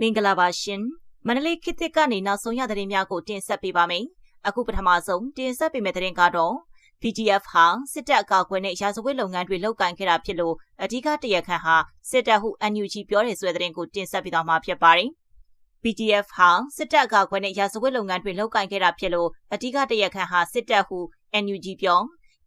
မင်္ဂလာပါရှင်မန္တလေးခေတ်သစ်ကနေနောက်ဆုံးရသတင်းများကိုတင်ဆက်ပေးပါမယ်အခုပထမဆုံးတင်ဆက်ပေးမယ့်သတင်းကတော့ PGF ဟာစစ်တပ်အကောက်ကွယ်နဲ့ရာဇဝတ်လုပ်ငန်းတွေလုပ်ကိုင်ခဲ့တာဖြစ်လို့အဓိကတရခန့်ဟာစစ်တပ်ဟု NUG ပြောတယ်ဆိုတဲ့သတင်းကိုတင်ဆက်ပေးသွားမှာဖြစ်ပါတယ်။ PGF ဟာစစ်တပ်အကောက်ကွယ်နဲ့ရာဇဝတ်လုပ်ငန်းတွေလုပ်ကိုင်ခဲ့တာဖြစ်လို့အဓိကတရခန့်ဟာစစ်တပ်ဟု NUG ပြော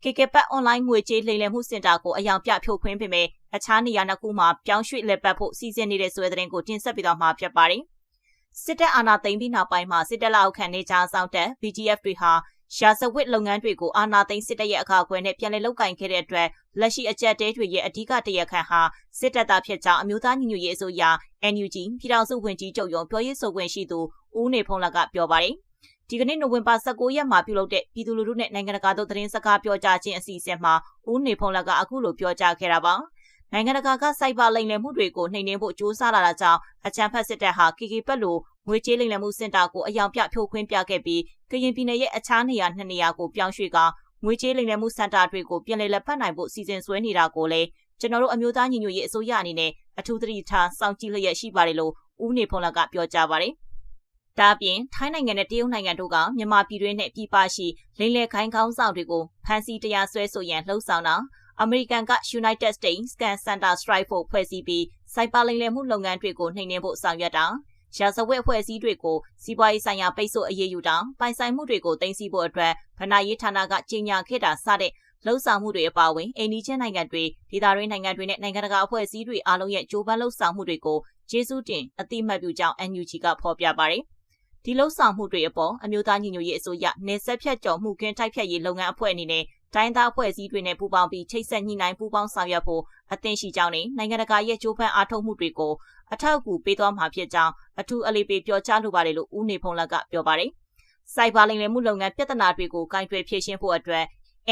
KK ပတ် online ငွေကြေးလိမ်လည်မှုစင်တာကိုအယောင်ပြဖြိုခွင်းပေမဲ့ အခြားနေရာနှစ်ခုမှာပြောင်းရွှေ့လက်ပတ်ဖို့စီစဉ်နေတဲ့ဆိုတဲ့သတင်းကိုတင်ဆက်ပေးသွားမှာဖြစ်ပါတယ်။စစ်တပ်အာဏာသိမ်းပြီးနောက်ပိုင်းမှာစစ်တပ်လက်အောက်ခံနေကြဆောင်တဲ့ BGF တွေဟာရှာစဝစ်လုပ်ငန်းတွေကိုအာဏာသိမ်းစစ်တပ်ရဲ့အခါအကွယ်နဲ့ပြန်လည်လုပ်ကင်ခဲ့တဲ့အတွက်လက်ရှိအကြက်တဲတွေရဲ့အဓိကတရခန့်ဟာစစ်တပ်သားဖြစ်ကြောင်းအမျိုးသားညီညွတ်ရေးအစိုးရ NUG ပြည်ထောင်စုဝန်ကြီးချုပ်ရုံးပြောရေးဆိုခွင့်ရှိသူဦးနေဖုံးလကပြောပါတယ်။ဒီကနေ့နိုဝင်ဘာ19ရက်မှာပြုလုပ်တဲ့ပြည်သူလူထုနဲ့နိုင်ငံတကာတို့သတင်းစကားပြောကြားခြင်းအစီအစဉ်မှာဦးနေဖုံးလကအခုလိုပြောကြားခဲ့တာပါ။ နိုင်ငံတကာကစိုက်ပါလိမ်လည်မှုတွေကိုနှိမ်နင်းဖို့ကြိုးစားလာတာကြောင့်အချမ်းဖတ်စစ်တပ်ဟာ KK ပတ်လိုငွေကြေးလိမ်လည်မှုစင်တာကိုအယောင်ပြဖြိုခွင်းပြခဲ့ပြီးကရင်ပြည်နယ်ရဲ့အခြားနေရာနှစ်နေရာကိုပြောင်းရွှေ့ကငွေကြေးလိမ်လည်မှုစင်တာတွေကိုပြည်လည်လက်ဖက်နိုင်ဖို့စီစဉ်ဆွဲနေတာကိုလည်းကျွန်တော်တို့အမျိုးသားညီညွတ်ရေးအစိုးရအနေနဲ့အထူးသတိထားစောင့်ကြည့်လျက်ရှိပါတယ်လို့ဦးနေဖုံးလကပြောကြားပါတယ်။ဒါ့အပြင်ထိုင်းနိုင်ငံနဲ့တရုတ်နိုင်ငံတို့ကမြန်မာပြည်တွင်းနဲ့ပြည်ပရှိလိမ်လည်ခိုင်းကောင်းဆောင်တွေကိုဖမ်းဆီးတရားစွဲဆိုရန်လှုံ့ဆော်တာ အမေရိကန်က United States Scan Center Strike ဖို့ဖွဲ့စည်းပြီးစိုက်ပါလိမ်လည်မှုလုပ်ငန်းတွေကိုနှိမ်နင်းဖို့ဆောင်ရွက်တာရာဇဝတ်အဖွဲ့အစည်းတွေကိုစီးပွားရေးဆိုင်ရာပိတ်ဆို့အရေးယူတာပိုင်ဆိုင်မှုတွေကိုတင်စီဖို့အတွက်ဗဏ္ဍာရေးဌာနကကြေညာခဲ့တာစတဲ့လှုပ်ဆောင်မှုတွေအပါအဝင်အိန္ဒိချင်းနိုင်ငံတွေဒေသတွင်းနိုင်ငံတွေနဲ့နိုင်ငံတကာအဖွဲ့အစည်းတွေအားလုံးရဲ့ကြိုးပမ်းလှုပ်ဆောင်မှုတွေကိုကျေးဇူးတင်အတိမတ်ပြုကြောင်း NUG ကဖော်ပြပါတယ်။ဒီလှုပ်ဆောင်မှုတွေအပေါ်အမျိုးသားညီညွတ်ရေးအစိုးရနေဆက်ဖြတ်ကျော်မှုကင်းတိုက်ဖြတ်ရေးလုပ်ငန်းအဖွဲ့အနေနဲ့ တိုင်းသားအဖွဲ့အစည်းတွေနဲ့ပူးပေါင်းပြီးချိတ်ဆက်ညှိနှိုင်းပူးပေါင်းဆောင်ရွက်ဖို့အသင့်ရှိကြောင်းနဲ့နိုင်ငံတကာရဲ့ကြိုးပမ်းအားထုတ်မှုတွေကိုအထောက်အကူပေးသွားမှာဖြစ်ကြောင်းအထူးအလေးပေးပြောကြားလိုပါတယ်လို့ဦးနေဖုံးလကပြောပါတယ်။စိုက်ဘာလိမ်လည်မှုလုပ်ငန်းပြဿနာတွေကိုကင်တွယ်ဖြေရှင်းဖို့အတွက်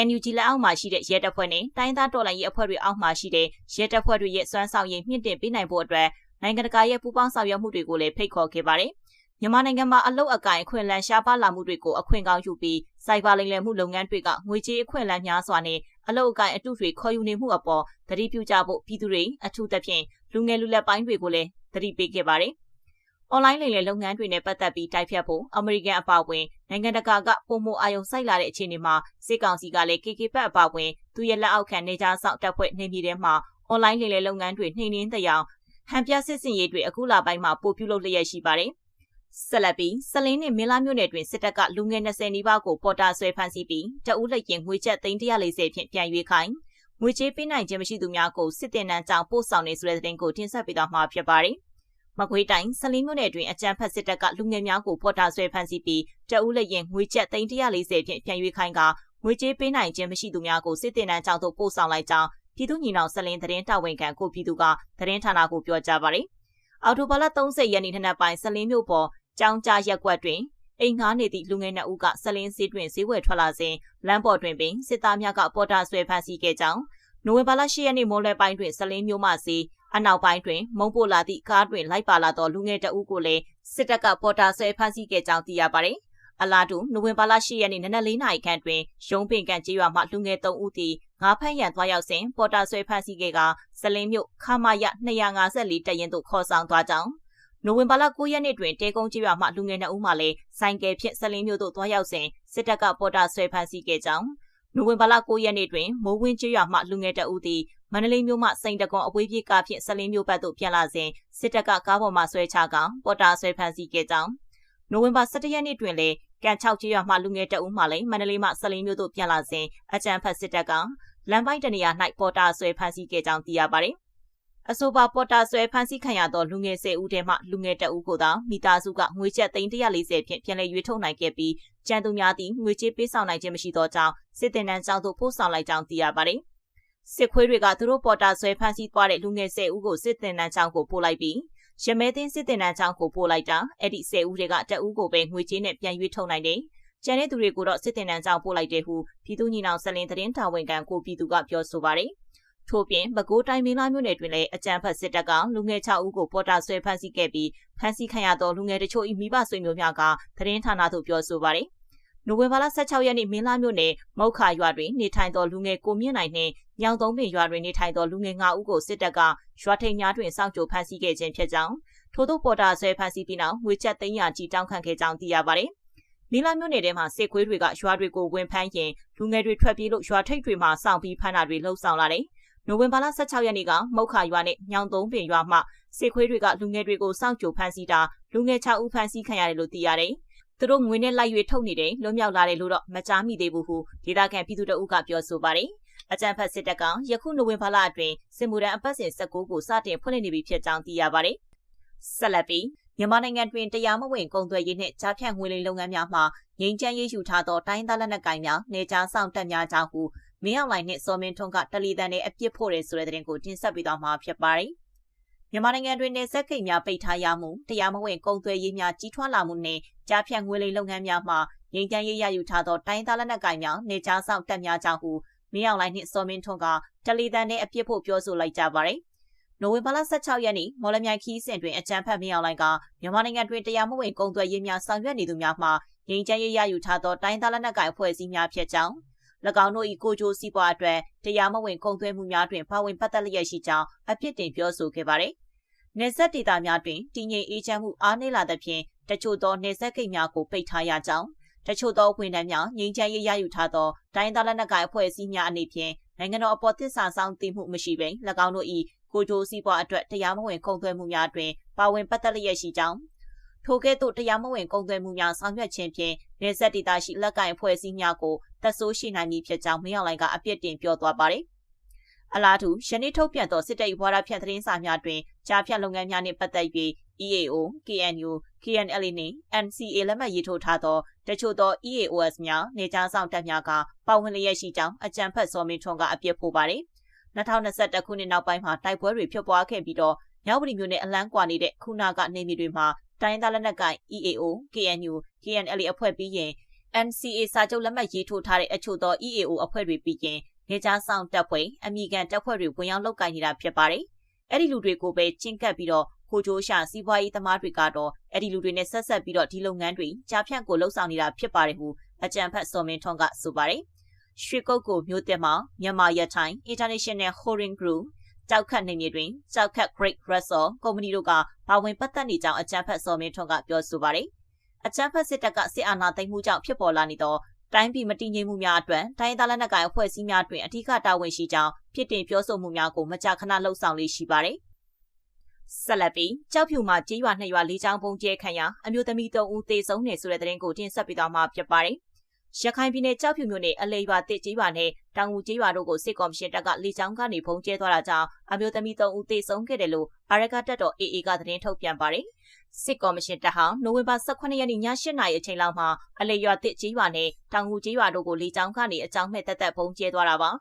NUG လက်အောက်မှာရှိတဲ့ရဲတပ်ဖွဲ့နဲ့တိုင်းသားတော်လှန်ရေးအဖွဲ့တွေအောက်မှာရှိတဲ့ရဲတပ်ဖွဲ့တွေရဲ့စွမ်းဆောင်ရည်မြင့်တင်ပေးနိုင်ဖို့အတွက်နိုင်ငံတကာရဲ့ပူးပေါင်းဆောင်ရွက်မှုတွေကိုလည်းဖိတ်ခေါ်ခဲ့ပါတယ်။ မြန်မာနိုင်ငံမှာအလုတ်အကင်အခွင့်အလမ်းရှားပါလာမှုတွေကိုအခွင့်ကောင်းယူပြီးစိုက်ဘာလိမ်လည်မှုလုပ်ငန်းတွေကငွေကြေးအခွင့်အလမ်းများစွာနဲ့အလုတ်အကင်အတုတွေခေါ်ယူနေမှုအပေါ်သတိပြုကြဖို့ပြည်သူတွေအထူးသဖြင့်လူငယ်လူလက်ပိုင်းတွေကိုလည်းသတိပေးခဲ့ပါတယ်။ online လိမ်လည်လုပ်ငန်းတွေနဲ့ပတ်သက်ပြီးတိုက်ဖြတ်ဖို့အမေရိကန်အပါအဝင်နိုင်ငံတကာကပုံမအာရုံစိုက်လာတဲ့အခြေအနေမှာစစ်ကောင်စီကလည်း KK ဘက်အပါအဝင်သူရဲ့လက်အောက်ခံနေကြဆောက်တပ်ဖွဲ့နေပြည်တော်မှာ online လိမ်လည်လုပ်ငန်းတွေနှိမ်နင်းတဲ့အောင်ဟန်ပြစစ်စင်ရေးတွေအခုလပိုင်းမှာပို့ပြုလုပ်လျက်ရှိပါတယ်။ ဆက်လက်ပြီးစလင်းနဲ့မင်းလာမြို့နယ်တွင်စစ်တပ်ကလူငယ်20နီးပါးကိုပေါ်တာဆွဲဖမ်းဆီးပြီးတအူးလက်ရင်ငွေချက်သိန်း140ဖြင့်ပြန်ရွေးခိုင်းငွေကြေးပေးနိုင်ခြင်းမရှိသူများကိုစစ်တင်နန်းကြောင့်ပို့ဆောင်နေဆိုတဲ့သတင်းကိုတင်ဆက်ပေးသွားမှာဖြစ်ပါတယ်။မကွေးတိုင်းစလင်းမြို့နယ်တွင်အကြမ်းဖက်စစ်တပ်ကလူငယ်များကိုပေါ်တာဆွဲဖမ်းဆီးပြီးတအူးလက်ရင်ငွေချက်သိန်း140ဖြင့်ပြန်ရွေးခိုင်းကငွေကြေးပေးနိုင်ခြင်းမရှိသူများကိုစစ်တင်နန်းကြောင့်ပို့ဆောင်လိုက်ကြောင်းပြည်သူညီနောင်စလင်းသတင်းတာဝန်ခံကိုပြည်သူကသတင်းဌာနကိုပြောကြားပါတယ်။အော်တိုဘာလ30ရက်နေ့ထနက်ပိုင်းစလင်းမြို့ပေါ် ကြောင်းကြားရက်ကွက်တွင်အိမ်ငှားနေသည့်လူငယ်နှစ်ဦးကဆလင်းစည်းတွင်ဈေးဝယ်ထွက်လာစဉ်လမ်းပေါ်တွင်ပင်စစ်သားများကပေါ်တာဆွဲဖမ်းဆီးခဲ့ကြောင်းနိုဝင်ဘာလ10ရက်နေ့မိုးလယ်ပိုင်းတွင်ဆလင်းမျိုးမှစီအနောက်ပိုင်းတွင် မုံပိုလာသည့်ကားတွင်လိုက်ပါလာသောလူငယ်တအုပ်ကိုလည်းစစ်တပ်ကပေါ်တာဆွဲဖမ်းဆီးခဲ့ကြောင်းသိရပါသည်အလားတူနိုဝင်ဘာလ10ရက်နေ့နနက်၄နာရီခန့်တွင်ရုံးပင်ကန်ကျေးရွာမှလူငယ်3ဦးသည်ငါးဖက်ရန်သွားရောက်စဉ်ပေါ်တာဆွဲဖမ်းဆီးခဲ့ကစလင်းမြို့ခမာရ254တရင်သို့ခေါ်ဆောင်သွားကြောင်း နိုဝင်ဘာလ9ရက်နေ့တွင်တဲကုန်းကျေးရွာမှလူငယ်2ဦးမှလည်းဆိုင်ကယ်ဖြင့်ဆလင်းမြို့သို့သွားရောက်စဉ်စစ်တပ်ကပေါ်တာဆွဲဖမ်းဆီးခဲ့ကြောင်းနိုဝင်ဘာလ9ရက်နေ့တွင်မိုးဝင်းကျေးရွာမှလူငယ်2ဦးသည်မန္တလေးမြို့မှစိန်တကွန်အဝေးပြေးကားဖြင့်ဆလင်းမြို့ဘက်သို့ပြန်လာစဉ်စစ်တပ်ကကားပေါ်မှဆွဲချကပေါ်တာဆွဲဖမ်းဆီးခဲ့ကြောင်းနိုဝင်ဘာ17ရက်နေ့တွင်လည်းကန်6ကျေးရွာမှလူငယ်2ဦးမှလည်းမန္တလေးမှဆလင်းမြို့သို့ပြန်လာစဉ်အကြံဖတ်စစ်တပ်ကလမ်းပိုင်းတနေရာ၌ပေါ်တာဆွဲဖမ်းဆီးခဲ့ကြောင်းသိရပါသည် အဆိုပါပေါ်တာဆွဲဖမ်းဆီးခံရသောလူငယ်၁၀ဦးထဲမှလူငယ်တအဦးကိုသာမိသားစုကငွေကျပ်340ဖြင့်ပြန်လည်ရွေးထုတ်နိုင်ခဲ့ပြီးကျန်သူများသည်ငွေကြေးပေးဆောင်နိုင်ခြင်းမရှိသောကြောင့်စစ်တင်နန်းကျောင်းသို့ပို့ဆောင်လိုက်ကြောင်းသိရပါတယ်။စစ်ခွေးတွေကသူတို့ပေါ်တာဆွဲဖမ်းဆီးသွားတဲ့လူငယ်၁၀ဦးကိုစစ်တင်နန်းကျောင်းကိုပို့လိုက်ပြီးရမဲသိန်းစစ်တင်နန်းကျောင်းကိုပို့လိုက်တာအဲ့ဒီ၁၀ဦးတွေကတအဦးကိုပဲငွေကြေးနဲ့ပြန်ရွေးထုတ်နိုင်တယ်။ကျန်တဲ့သူတွေကိုတော့စစ်တင်နန်းကျောင်းပို့လိုက်တယ်ဟုပြည်သူညီနောင်စလင်သတင်းတာဝန်ခံကိုပြည်သူကပြောဆိုပါတယ်။ ထို့ပြင်ပဲခူးတိုင်းမင်းလာမြို့နယ်တွင်လည်းအကြမ်းဖက်စစ်တပ်ကလူငယ်6ဦးကိုပေါ်တာဆွဲဖမ်းဆီးခဲ့ပြီးဖမ်းဆီးခံရသောလူငယ်တချို့၏မိဘဆွေမျိုးများကသတင်းဌာနသို့ပြောဆိုပါရယ်။နနိုဝင်ဘာလ16ရက်နေ့မင်းလာမြို့နယ်မောက်ခါရွာတွင်နေထိုင်သောလူငယ်ကိုမြင့်နိုင်နှင့်ညောင်သုံးပင်ရွာတွင်နေထိုင်သောလူငယ်9ဦးကိုစစ်တပ်ကရွာထိန်များတွင်စောင့်ကြိုဖမ်းဆီးခဲ့ခြင်းဖြစ်ကြောင်းထို့သောပေါ်တာဆွဲဖမ်းဆီးပြီးနောက်ငွေချက်သိန်းရာကြီးတောင်းခံခဲ့ကြောင်းသိရပါတယ်။မင်းလာမြို့နယ်ထဲမှာစစ်ခွေးတွေကရွာတွေကိုဝင်ဖမ်းရင်လူငယ်တွေထွက်ပြေးလို့ရွာထိပ်တွေမှာစောင့်ပြီးဖမ်းတာတွေလှုပ်ဆောင်လာတယ်။ နိုဝင်ဘာလ16ရက်နေ့ကမုတ်ခါရွာနဲ့ညောင်သုံးပင်ရွာမှစစ်ခွေးတွေကလူငယ်တွေကိုစောင့်ကြိုဖမ်းဆီးတာလူငယ်6ဦးဖမ်းဆီးခံရတယ်လို့သိရတယ်။သူတို့ငွေနဲ့လိုက်ရွေထုတ်နေတယ်လွတ်မြောက်လာတယ်လို့တော့မကြားမိသေးဘူးဟုဒေသခံပြည်သူတို့ကပြောဆိုပါတယ်အကြံဖတ်စစ်တပ်ကယခုနိုဝင်ဘာလအတွင်းစစ်မှုထမ်းအပတ်စဉ်16ကိုစတင်ဖွင့်လှစ်နေပြီဖြစ်ကြောင်းသိရပါတယ်ဆက်လက်ပြီးမြန်မာနိုင်ငံတွင်တရားမဝင်ကုန်သွယ်ရေးနှင့်ကြားဖြတ်ငွေလိမ်လုပ်ငန်းများမှငြိမ်းချမ်းရေးယူထားသောတိုင်းသားလက်နက်ကိုင်များနေကြားဆောင်တက်များကြောင်းဟု မင်းအောင်လှိုင်နှင့်စောမင်းထွန်းကတလီတန်နဲ့အပြစ်ဖို့တယ်ဆိုတဲ့သတင်းကိုတင်ဆက်ပေးသွားမှာဖြစ်ပါတယ်။မြန်မာနိုင်ငံတွင်နေဆက်ကိတ်များပိတ်ထားရမှုတရားမဝင်ကုန်သွယ်ရေးများကြီးထွားလာမှုနှင့်ကြားဖြတ်ငွေလိမ်လုပ်ငန်းများမှငြိမ်းချမ်းရေးရယူထားသောတိုင်းသားလက်နက်ကိုင်များနေကြားဆောင်တက်များကြောင့်ဟုမင်းအောင်လှိုင်နှင့်စောမင်းထွန်းကတယ်လီတန်နဲ့အပြစ်ဖို့ပြောဆိုလိုက်ကြပါရယ်နိုဝင်ဘာလ16ရက်နေ့မော်လမြိုင်ခီးစဉ်တွင်အကြံဖတ်မင်းအောင်လှိုင်ကမြန်မာနိုင်ငံတွင်တရားမဝင်ကုန်သွယ်ရေးများဆောင်ရွက်နေသူများမှငြိမ်းချမ်းရေးရယူထားသောတိုင်းသားလက်နက်ကိုင်အဖွဲ့အစည်းများဖြစ်ကြောင်း၎ င်းတို့၏ကိုကြိုးစည်းပွားအတွက်တရားမဝင်ကုန်သွယ်မှုများတွင်ပါဝင်ပတ်သက်လျက်ရှိကြောင်းအဖြစ်တင်ပြောဆိုခဲ့ပါသည်။နေဆက်ဒေသများတွင်တည်ငြိမ်အေးချမ်းမှုအားနည်းလာသဖြင့်တချို့သောနေဆက်ကိတ်များကိုပိတ်ထားရကြောင်းတချို့သောဝန်ထမ်းများငြိမ်းချမ်းရေးရယူထားသောတိုင်းသားလက်နက်ကိုင်အဖွဲ့အစည်းများအနေဖြင့်နိုင်ငံတော်အပေါ်သစ္စာဆောင်တည်မှုမရှိဘဲ၎င်းတို့၏ကိုကြိုးစည်းပွားအတွက်တရားမဝင်ကုန်သွယ်မှုများတွင်ပါဝင်ပတ်သက်လျက်ရှိကြောင်း ထိုကဲ့သို့တရားမဝင်ကုန်သွယ်မှုများဆောင်ရွက်ခြင်းဖြင့်နေဆက်ဒေသရှိလက်ကင်အဖွဲ့အစည်းများကိုသက်ဆိုးရှိနိုင်မည်ဖြစ်ကြောင်းမင်းအောင်လှိုင်ကအပြစ်တင်ပြောသွားပါတယ်။အလားတူယနေ့ထုတ်ပြန်သောစစ်တပ်၏ဘွာရဖြတ်သတင်းစာများတွင်ကြားဖြတ်လုပ်ငန်းများနှင့်ပတ်သက်ပြီး EAO, KNU, KNLA နှင့် NCA လက်မှတ်ရေးထိုးထားသောတချို့သော EAOS များနေကြားဆောင်တပ်များကပါဝင်လျက်ရှိကြောင်းအကြံဖတ်စောမင်းထွန်းကအပြစ်ဖို့ပါတယ်။2021ခုနှစ်နောက်ပိုင်းမှာတိုက်ပွဲတွေဖြစ်ပွားခဲ့ပြီးတော့မြောက်ပရီမြို့နယ်အလန်းကွာနေတဲ့ခုနာကနေမြေတွေမှာ တိုင်းသားလက်နက်ကိုင် EAO, KNU, KNLA အဖွဲ့ပြီးရင် NCA စာချုပ်လက်မှတ်ရေးထိုးထားတဲ့အချို့သော EAO အဖွဲ့တွေပြီးရင်နေကြားဆောင်တပ်ဖွဲ့အမိကန်တပ်ဖွဲ့တွေဝင်ရောက်လုပ်ကိုင်နေတာဖြစ်ပါတယ်။အဲ့ဒီလူတွေကိုပဲချင်းကပ်ပြီးတော့ခိုချိုးရှာစီးပွားရေးသမားတွေကတော့အဲ့ဒီလူတွေနဲ့ဆက်ဆက်ပြီးတော့ဒီလုပ်ငန်းတွေကြားဖြန့်ကိုလှုပ်ဆောင်နေတာဖြစ်ပါတယ်ဟုအကြံဖတ်စော်မင်းထွန်းကဆိုပါတယ်။ရွှေကုတ်ကိုမြို့တက်မှာမြန်မာရထိုင် International Holding Group ကြောက်ခတ်နေမြေတွင်ကြောက်ခတ် Great Russell ကုမ္ပဏီတို့ကပါဝင်ပတ်သက်နေကြောင်းအကြံဖတ်စော်မင်းထွန်းကပြောဆိုပါတယ်။အကြံဖတ်စစ်တပ်ကစစ်အာဏာသိမ်းမှုကြောင့်ဖြစ်ပေါ်လာနေသောတိုင်းပြည်မတည်ငြိမ်မှုများအတွက်တိုင်းသားလက်နက်ကိုင်အဖွဲ့အစည်းများတွင်အထူးတာဝန်ရှိကြောင်းဖြစ်တင်ပြောဆိုမှုများကိုမကြာခဏလှုပ်ဆောင်လေးရှိပါတယ်။ဆက်လက်ပြီးကြောက်ဖြူမှာကြေးရွာနှစ်ရွာလေးချောင်းပုံကျဲခံရအမျိုးသမီး၃ဦးသေဆုံးနေဆိုတဲ့သတင်းကိုတင်ဆက်ပေးသွားမှာဖြစ်ပါတယ်။ ရခိုင်ပြည်နယ်ကြောက်ဖြူမြို့နယ်အလေရွာတစ်ကြေးရွာနဲ့တောင်ငူကြေးရွာတို့ကိုစစ်ကော်မရှင်တပ်ကလေကြောင်းကနေပုံကျဲသွားတာကြောင့်အမျိုးသမီး၃ဦးသေဆုံးခဲ့တယ်လို့အာရကတပ်တော် AA ကသတင်းထုတ်ပြန်ပါတယ်။စစ်ကော်မရှင်တပ်ဟာနိုဝင်ဘာ18ရက်နေ့ည8:00နာရီအချိန်လောက်မှာအလေရွာတစ်ကြီးရွာနဲ့တောင်ငူကြီးရွာတို့ကိုလေကြောင်းကနေအကြောင်းမဲ့တက်တက်ပုံကျဲသွားတာပါ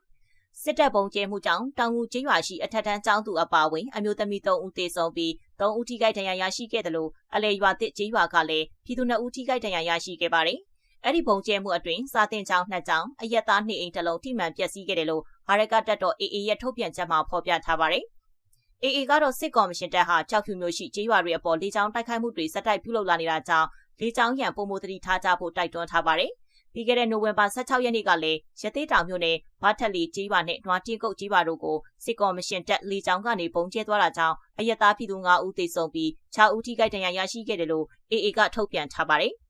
စစ်တပ်ပုံကျဲမှုကြောင့်တောင်ငူကြီးရွာရှိအထက်တန်းကျောင်းသူအပါအဝင်အမျိုးသမီး3ဦးသေဆုံးပြီး3ဦးထိခိုက်ဒဏ်ရာရရှိခဲ့တယ်လို့အလေရွာတစ်ကြီးရွာကလည်းပြည်သူ2ဦးထိခိုက်ဒဏ်ရာရရှိခဲ့ပါတယ် အဲ့ဒီပုံကျဲမှုအတွင်းစာတင်ကျောင်းနှစ်ကျောင်းအရက်သားနှစ်အိမ်တစ်လုံးထိမှန်ပျက်စီးခဲ့တယ်လို့အာရကတပ်တော် AA ရဲ့ထုတ်ပြန်ချက်မှာဖော်ပြထားပါတယ်။ AA ကတော့စစ်ကော်မရှင်တပ်ဟာကြောက်ဖြူမျိုးရှိကြေးရွာတွေအပေါ်လေကြောင်းတိုက်ခိုက်မှုတွေစက်တိုက်ပြုလုပ်လာနေတာကြောင့်လေကြောင်းရန်ပုံမသတိထားကြဖို့တိုက်တွန်းထားပါတယ်။ပြီးခဲ့တဲ့နိုဝင်ဘာ16ရက်နေ့ကလည်းရသေးတောင်မြို့နယ်ဘာထက်လီကြေးရွာနဲ့နွားတင်းကုတ်ကြေးရွာတို့ကိုစစ်ကော်မရှင်တပ်လေကြောင်းကနေပုံကျဲသွားတာကြောင့်အယက်သားပြည်သူ9ဦးသေဆုံးပြီး6ဦးထိခိုက်ဒဏ်ရာရရှိခဲ့တယ်လို့ AA ကထုတ်ပြန်ထားပါတယ်။